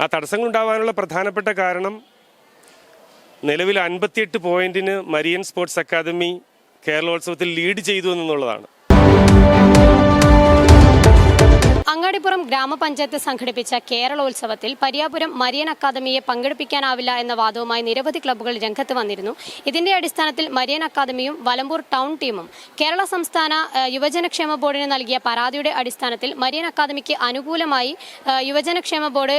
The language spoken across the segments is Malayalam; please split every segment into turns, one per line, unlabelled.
ആ തടസ്സങ്ങൾ ഉണ്ടാവാനുള്ള പ്രധാനപ്പെട്ട കാരണം നിലവിൽ അൻപത്തിയെട്ട് പോയിന്റിന് മരിയൻ സ്പോർട്സ് അക്കാദമി കേരളോത്സവത്തിൽ ലീഡ് ചെയ്തു എന്നുള്ളതാണ്.
അങ്ങാടിപ്പുറം ഗ്രാമപഞ്ചായത്ത് സംഘടിപ്പിച്ച കേരളോത്സവത്തിൽ പരിയാപുരം മരിയൻ അക്കാദമിയെ പങ്കെടുപ്പിക്കാനാവില്ല എന്ന വാദവുമായി നിരവധി ക്ലബ്ബുകൾ രംഗത്ത് വന്നിരുന്നു. ഇതിന്റെ അടിസ്ഥാനത്തിൽ മരിയൻ അക്കാദമിയും വലമ്പൂർ ടൗൺ ടീമും കേരള സംസ്ഥാന യുവജനക്ഷേമ ബോർഡിന് നൽകിയ പരാതിയുടെ അടിസ്ഥാനത്തിൽ മരിയൻ അക്കാദമിക്ക് അനുകൂലമായി യുവജനക്ഷേമ ബോർഡ്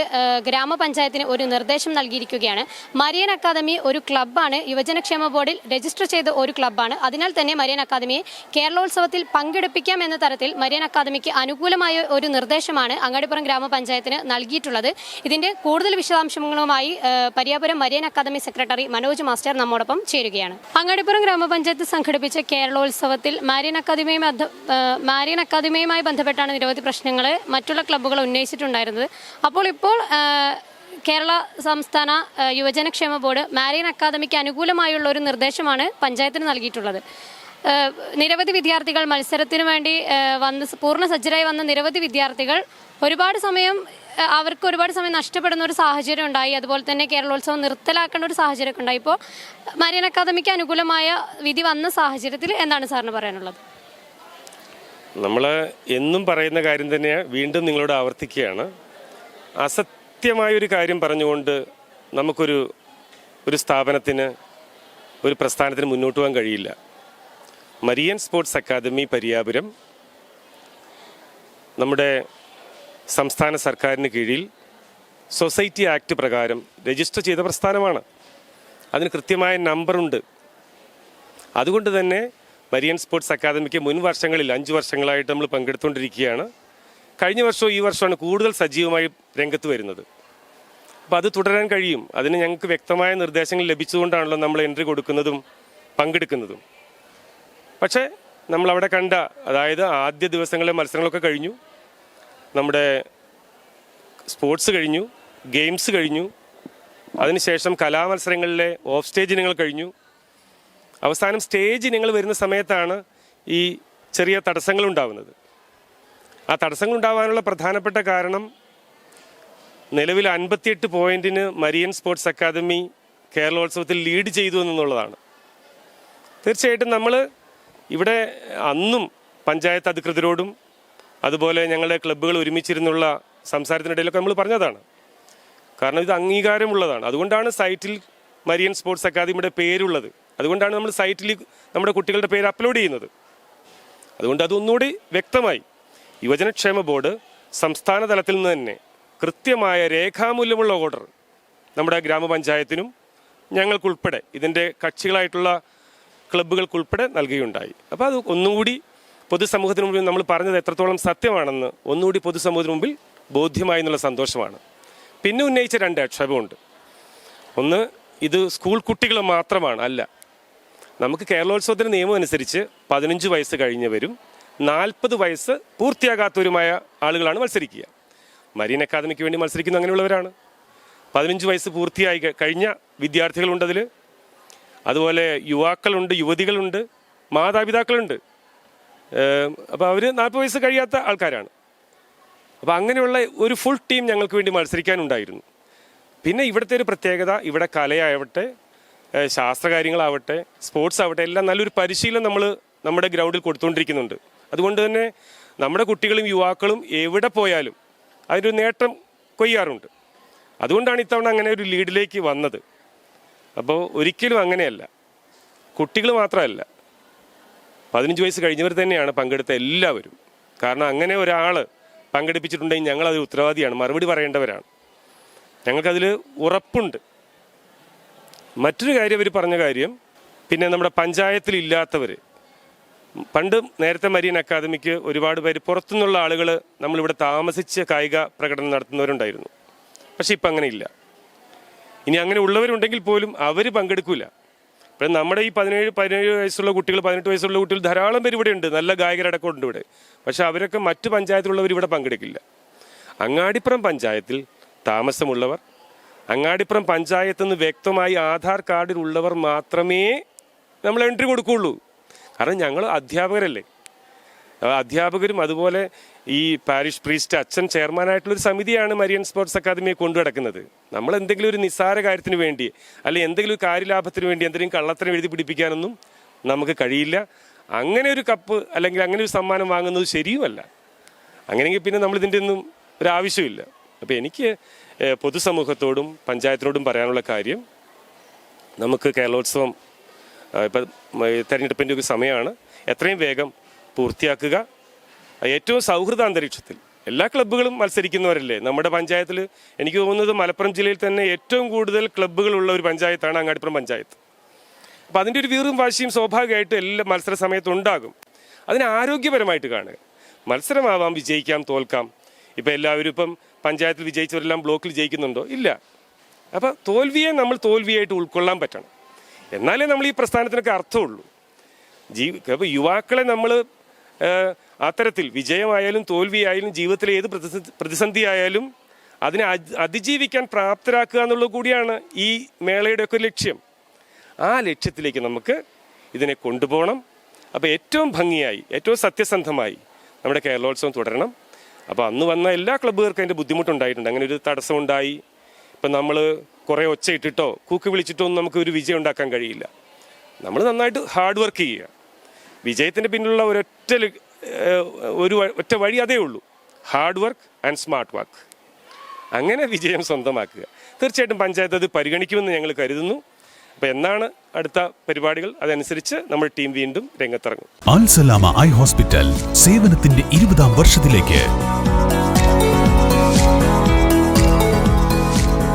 ഗ്രാമപഞ്ചായത്തിന് ഒരു നിർദ്ദേശം നൽകിയിരിക്കുകയാണ്. മരിയൻ അക്കാദമി ഒരു ക്ലബ്ബാണ് യുവജനക്ഷേമ ബോർഡിൽ രജിസ്റ്റർ ചെയ്ത ഒരു ക്ലബ്ബാണ്. അതിനാൽ തന്നെ മരിയൻ അക്കാദമിയെ കേരളോത്സവത്തിൽ പങ്കെടുപ്പിക്കാം എന്ന തരത്തിൽ മരിയൻ അക്കാദമിക്ക് അനുകൂലമായ ഒരു നിർദ്ദേശമാണ് അങ്ങാടിപ്പുറം ഗ്രാമപഞ്ചായത്തിന് നൽകിയിട്ടുള്ളത്. ഇതിന്റെ കൂടുതൽ വിശദാംശങ്ങളുമായി Pariyapuram Marian academy secretary Manoj master നമ്മോടൊപ്പം ചേരുകയാണ്. അങ്ങാടിപ്പുറം ഗ്രാമപഞ്ചായത്ത് സംഘടിപ്പിച്ച കേരളോത്സവത്തിൽ മാരിയൻ അക്കാദമിയുമായി മാരിയൻ അക്കാദമിയുമായി ബന്ധപ്പെട്ടാണ് നിരവധി പ്രശ്നങ്ങൾ മറ്റുള്ള ക്ലബ്ബുകൾ ഉന്നയിച്ചിട്ടുണ്ടായിരുന്നത്. അപ്പോൾ ഇപ്പോൾ കേരള സംസ്ഥാന യുവജനക്ഷേമ ബോർഡ് മാരിയൻ അക്കാദമിക്ക് അനുകൂലമായുള്ള ഒരു നിർദ്ദേശമാണ് പഞ്ചായത്തിന് നൽകിയിട്ടുള്ളത്. നിരവധി വിദ്യാർത്ഥികൾ മത്സരത്തിന് വേണ്ടി വന്ന് പൂർണ സജ്ജരായി വന്ന നിരവധി വിദ്യാർത്ഥികൾ ഒരുപാട് സമയം അവർക്ക് ഒരുപാട് സമയം നഷ്ടപ്പെടുന്ന ഒരു സാഹചര്യം ഉണ്ടായി. അതുപോലെ തന്നെ കേരളോത്സവം നിർത്തലാക്കേണ്ട ഒരു സാഹചര്യമൊക്കെ ഉണ്ടായി. ഇപ്പോൾ മരിയൻ അക്കാദമിക്ക് അനുകൂലമായ വിധി വന്ന സാഹചര്യത്തിൽ എന്താണ് സാറിന് പറയാനുള്ളത്?
നമ്മൾ എന്നും പറയുന്ന കാര്യം തന്നെയാണ് വീണ്ടും നിങ്ങളോട് ആവർത്തിക്കുകയാണ്. അസത്യമായൊരു കാര്യം പറഞ്ഞുകൊണ്ട് നമുക്കൊരു ഒരു സ്ഥാപനത്തിന് ഒരു പ്രസ്ഥാനത്തിന് മുന്നോട്ട് പോകാൻ കഴിയില്ല. മരിയൻ സ്പോർട്സ് അക്കാദമി പരിയാപുരം നമ്മുടെ സംസ്ഥാന സർക്കാരിന് കീഴിൽ സൊസൈറ്റി ആക്ട് പ്രകാരം രജിസ്റ്റർ ചെയ്ത പ്രസ്ഥാനമാണ്. അതിന് കൃത്യമായ നമ്പറുണ്ട്. അതുകൊണ്ട് തന്നെ മരിയൻ സ്പോർട്സ് അക്കാദമിക്ക് മുൻ വർഷങ്ങളിൽ അഞ്ച് വർഷങ്ങളായിട്ട് നമ്മൾ പങ്കെടുത്തുകൊണ്ടിരിക്കുകയാണ്. കഴിഞ്ഞ വർഷവും ഈ വർഷമാണ് കൂടുതൽ സജീവമായി രംഗത്ത് വരുന്നത്. അപ്പോൾ അത് തുടരാൻ കഴിയും. അതിന് ഞങ്ങൾക്ക് വ്യക്തമായ നിർദ്ദേശങ്ങൾ ലഭിച്ചുകൊണ്ടാണല്ലോ നമ്മൾ എൻട്രി കൊടുക്കുന്നതും പങ്കെടുക്കുന്നതും. പക്ഷേ നമ്മളവിടെ കണ്ട അതായത് ആദ്യ ദിവസങ്ങളിലെ മത്സരങ്ങളൊക്കെ കഴിഞ്ഞു. നമ്മുടെ സ്പോർട്സ് കഴിഞ്ഞു ഗെയിംസ് കഴിഞ്ഞു. അതിനുശേഷം കലാമത്സരങ്ങളിലെ ഓഫ് സ്റ്റേജ് ഇനങ്ങൾ കഴിഞ്ഞു. അവസാനം സ്റ്റേജ് ഇനങ്ങൾ വരുന്ന സമയത്താണ് ഈ ചെറിയ തടസ്സങ്ങൾ ഉണ്ടാവുന്നത് ആ തടസ്സങ്ങൾ ഉണ്ടാവാനുള്ള പ്രധാനപ്പെട്ട കാരണം നിലവിൽ അൻപത്തിയെട്ട് പോയിന്റിന് മരിയൻ സ്പോർട്സ് അക്കാദമി കേരളോത്സവത്തിൽ ലീഡ് ചെയ്തു എന്നുള്ളതാണ്. തീർച്ചയായിട്ടും നമ്മൾ ഇവിടെ അന്നും പഞ്ചായത്ത് അധികൃതരോടും അതുപോലെ ഞങ്ങളുടെ ക്ലബ്ബുകൾ ഒരുമിച്ചിരുന്നുള്ള സംസാരത്തിനിടയിലൊക്കെ നമ്മൾ പറഞ്ഞതാണ്. കാരണം ഇത് അംഗീകാരമുള്ളതാണ്. അതുകൊണ്ടാണ് സൈറ്റിൽ മരിയൻ സ്പോർട്സ് അക്കാദമിയുടെ പേരുള്ളത്. അതുകൊണ്ടാണ് നമ്മൾ സൈറ്റിൽ നമ്മുടെ കുട്ടികളുടെ പേര് അപ്ലോഡ് ചെയ്യുന്നത്. അതുകൊണ്ട് അതൊന്നുകൂടി വ്യക്തമായി. യുവജനക്ഷേമ ബോർഡ് സംസ്ഥാന തലത്തിൽ നിന്ന് തന്നെ കൃത്യമായ രേഖാമൂല്യമുള്ള ഓർഡർ നമ്മുടെ ഗ്രാമപഞ്ചായത്തിനും ഞങ്ങൾക്കുൾപ്പെടെ ഇതിന്റെ കക്ഷികളായിട്ടുള്ള ക്ലബ്ബുകൾക്കുൾപ്പെടെ നൽകുകയുണ്ടായി. അപ്പോൾ അത് ഒന്നുകൂടി പൊതുസമൂഹത്തിന് മുമ്പിൽ നമ്മൾ പറഞ്ഞത് എത്രത്തോളം സത്യമാണെന്ന് ഒന്നുകൂടി പൊതുസമൂഹത്തിന് മുമ്പിൽ ബോധ്യമായി എന്നുള്ള സന്തോഷമാണ്. പിന്നെ ഉന്നയിച്ച രണ്ട് ആക്ഷേപമുണ്ട്. ഒന്ന് ഇത് സ്കൂൾ കുട്ടികൾ മാത്രമാണ് അല്ല. നമുക്ക് കേരളോത്സവത്തിന്റെ നിയമം അനുസരിച്ച് പതിനഞ്ച് വയസ്സ് കഴിഞ്ഞവരും നാൽപ്പത് വയസ്സ് പൂർത്തിയാകാത്തവരുമായ ആളുകളാണ് മത്സരിക്കുക. മരീൻ അക്കാദമിക്ക് വേണ്ടി മത്സരിക്കുന്ന അങ്ങനെയുള്ളവരാണ്. പതിനഞ്ച് വയസ്സ് പൂർത്തിയായി കഴിഞ്ഞ വിദ്യാർത്ഥികളുണ്ട് അതിൽ അതുപോലെ യുവാക്കളുണ്ട് യുവതികളുണ്ട് മാതാപിതാക്കളുണ്ട്. അപ്പോൾ അവർ നാൽപ്പത് വയസ്സ് കഴിയാത്ത ആൾക്കാരാണ്. അപ്പോൾ അങ്ങനെയുള്ള ഒരു ഫുൾ ടീം ഞങ്ങൾക്ക് വേണ്ടി മത്സരിക്കാനുണ്ടായിരുന്നു. പിന്നെ ഇവിടുത്തെ ഒരു പ്രത്യേകത ഇവിടെ കലയാവട്ടെ ശാസ്ത്രകാര്യങ്ങളാവട്ടെ സ്പോർട്സ് ആവട്ടെ എല്ലാം നല്ലൊരു പരിശീലനം നമ്മൾ നമ്മുടെ ഗ്രൗണ്ടിൽ കൊടുത്തുകൊണ്ടിരിക്കുന്നുണ്ട്. അതുകൊണ്ട് തന്നെ നമ്മുടെ കുട്ടികളും യുവാക്കളും എവിടെ പോയാലും അതിന്റെ ഒരു നേട്ടം കൊയ്യാറുണ്ട്. അതുകൊണ്ടാണ് ഇത്തവണ അങ്ങനെ ഒരു ലീഡിലേക്ക് വന്നത്. അപ്പോൾ ഒരിക്കലും അങ്ങനെയല്ല. കുട്ടികൾ മാത്രമല്ല. പതിനഞ്ച് വയസ്സ് കഴിഞ്ഞവർ തന്നെയാണ് പങ്കെടുത്ത എല്ലാവരും. കാരണം അങ്ങനെ ഒരാൾ പങ്കെടുപ്പിച്ചിട്ടുണ്ടെങ്കിൽ ഞങ്ങൾ അതിൽ ഉത്തരവാദിയാണ്. മറുപടി പറയേണ്ടവരാണ്. ഞങ്ങൾക്കതിൽ ഉറപ്പുണ്ട്. മറ്റൊരു കാര്യം അവർ പറഞ്ഞ കാര്യം പിന്നെ നമ്മുടെ പഞ്ചായത്തിൽ ഇല്ലാത്തവർ. പണ്ട് നേരത്തെ മരിയൻ അക്കാദമിക്ക് ഒരുപാട് പേര് പുറത്തുനിന്നുള്ള ആളുകൾ നമ്മളിവിടെ താമസിച്ച് കായിക പ്രകടനം നടത്തുന്നവരുണ്ടായിരുന്നു. പക്ഷെ ഇപ്പം അങ്ങനെയില്ല ഇനി അങ്ങനെ ഉള്ളവരുണ്ടെങ്കിൽ പോലും അവർ പങ്കെടുക്കില്ല ഇപ്പം നമ്മുടെ ഈ പതിനേഴ് പതിനേഴ് വയസ്സുള്ള കുട്ടികൾ പതിനെട്ട് വയസ്സുള്ള കുട്ടികൾ ധാരാളം പേര് ഇവിടെ ഉണ്ട്. നല്ല ഗായകരടക്കം ഉണ്ട് ഇവിടെ. പക്ഷെ അവരൊക്കെ മറ്റു പഞ്ചായത്തിലുള്ളവർ ഇവിടെ പങ്കെടുക്കില്ല. അങ്ങാടിപ്പുറം പഞ്ചായത്തിൽ താമസമുള്ളവർ അങ്ങാടിപ്പുറം പഞ്ചായത്ത് നിന്ന് വ്യക്തമായി ആധാർ കാർഡിലുള്ളവർ മാത്രമേ നമ്മൾ എൻട്രി കൊടുക്കുകയുള്ളൂ. കാരണം ഞങ്ങൾ അധ്യാപകരല്ലേ. അധ്യാപകരും അതുപോലെ ഈ പാരിഷ് പ്രീസ്റ്റ് അച്ഛൻ ചെയർമാനായിട്ടുള്ള ഒരു സമിതിയാണ് മരിയൻ സ്പോർട്സ് അക്കാദമിയെ കൊണ്ടു നടക്കുന്നത്. നമ്മൾ എന്തെങ്കിലും ഒരു നിസ്സാര കാര്യത്തിന് വേണ്ടി അല്ലെങ്കിൽ എന്തെങ്കിലും ഒരു കാര്യലാഭത്തിന് വേണ്ടി എന്തെങ്കിലും കള്ളത്തരം എഴുതി പിടിപ്പിക്കാനൊന്നും നമുക്ക് കഴിയില്ല. അങ്ങനെ ഒരു കപ്പ് അല്ലെങ്കിൽ അങ്ങനെ ഒരു സമ്മാനം വാങ്ങുന്നത് ശരിയുമല്ല. അങ്ങനെയെങ്കിൽ പിന്നെ നമ്മൾ ഇതിന്റെ ഒന്നും ഒരു ആവശ്യമില്ല. അപ്പോൾ എനിക്ക് പൊതുസമൂഹത്തോടും പഞ്ചായത്തിനോടും പറയാനുള്ള കാര്യം നമുക്ക് കേരളോത്സവം ഇപ്പം തെരഞ്ഞെടുപ്പിന്റെ ഒരു സമയമാണ്. എത്രയും വേഗം പൂർത്തിയാക്കുക. ഏറ്റവും സൗഹൃദ അന്തരീക്ഷത്തിൽ. എല്ലാ ക്ലബ്ബുകളും മത്സരിക്കുന്നവരല്ലേ? നമ്മുടെ പഞ്ചായത്തിൽ എനിക്ക് തോന്നുന്നത് മലപ്പുറം ജില്ലയിൽ തന്നെ ഏറ്റവും കൂടുതൽ ക്ലബ്ബുകളുള്ള ഒരു പഞ്ചായത്താണ് അങ്ങാടിപ്പുറം പഞ്ചായത്ത്. അപ്പോൾ അതിന്റെ ഒരു വീറും വാശിയും സ്വാഭാവികമായിട്ടും എല്ലാ മത്സര സമയത്തും ഉണ്ടാകും. അതിനെ ആരോഗ്യപരമായിട്ട് കാണുക. മത്സരമാവാം വിജയിക്കാം തോൽക്കാം. ഇപ്പം എല്ലാവരും ഇപ്പം പഞ്ചായത്തിൽ വിജയിച്ചവരെല്ലാം ബ്ലോക്കിൽ ജയിക്കുന്നുണ്ടോ? ഇല്ല. അപ്പം തോൽവിയെ നമ്മൾ തോൽവിയായിട്ട് ഉൾക്കൊള്ളാൻ പറ്റണം. എന്നാലേ നമ്മൾ ഈ പ്രസ്ഥാനത്തിനൊക്കെ അർത്ഥമുള്ളൂ. ജീ അപ്പോൾ യുവാക്കളെ നമ്മൾ അത്തരത്തിൽ വിജയമായാലും തോൽവിയായാലും ജീവിതത്തിലെ ഏത് പ്രതിസന്ധി ആയാലും അതിനെ അതിജീവിക്കാൻ പ്രാപ്തരാക്കുക എന്നുള്ളത് കൂടിയാണ് ഈ മേളയുടെ മേളയുടെയൊക്കെ ലക്ഷ്യം. ആ ലക്ഷ്യത്തിലേക്ക് നമുക്ക് ഇതിനെ കൊണ്ടുപോകണം. അപ്പോൾ ഏറ്റവും ഭംഗിയായി ഏറ്റവും സത്യസന്ധമായി നമ്മുടെ കേരളോത്സവം തുടരണം. അപ്പോൾ അന്ന് വന്ന എല്ലാ ക്ലബ്ബുകാർക്കും അതിന്റെ ബുദ്ധിമുട്ടുണ്ടായിട്ടുണ്ട്. അങ്ങനെ ഒരു തടസ്സമുണ്ടായി. ഇപ്പം നമ്മൾ കുറേ ഒച്ചയിട്ടിട്ടോ കൂക്ക് വിളിച്ചിട്ടോ ഒന്നും നമുക്ക് ഒരു വിജയം ഉണ്ടാക്കാൻ കഴിയില്ല. നമ്മൾ നന്നായിട്ട് ഹാർഡ് വർക്ക് ചെയ്യുക. വിജയത്തിന്റെ പിന്നിലുള്ള ഒരൊറ്റ ഒരു ഒറ്റ വഴി അതേ ഉള്ളൂ. Hard work and smart work അങ്ങനെ വിജയം സ്വന്തമാക്കുക. തീർച്ചയായിട്ടും പഞ്ചായത്ത് അത് പരിഗണിക്കുമെന്ന് ഞങ്ങൾ കരുതുന്നു. അപ്പോൾ എന്നാണ് അടുത്ത പരിപാടികൾ? അതനുസരിച്ച് നമ്മൾ ടീം വീണ്ടും രംഗത്തിറങ്ങും.
അൽസലാമ ഐ ഹോസ്പിറ്റൽ സേവനത്തിന്റെ ഇരുപതാം വർഷത്തിലേക്ക്.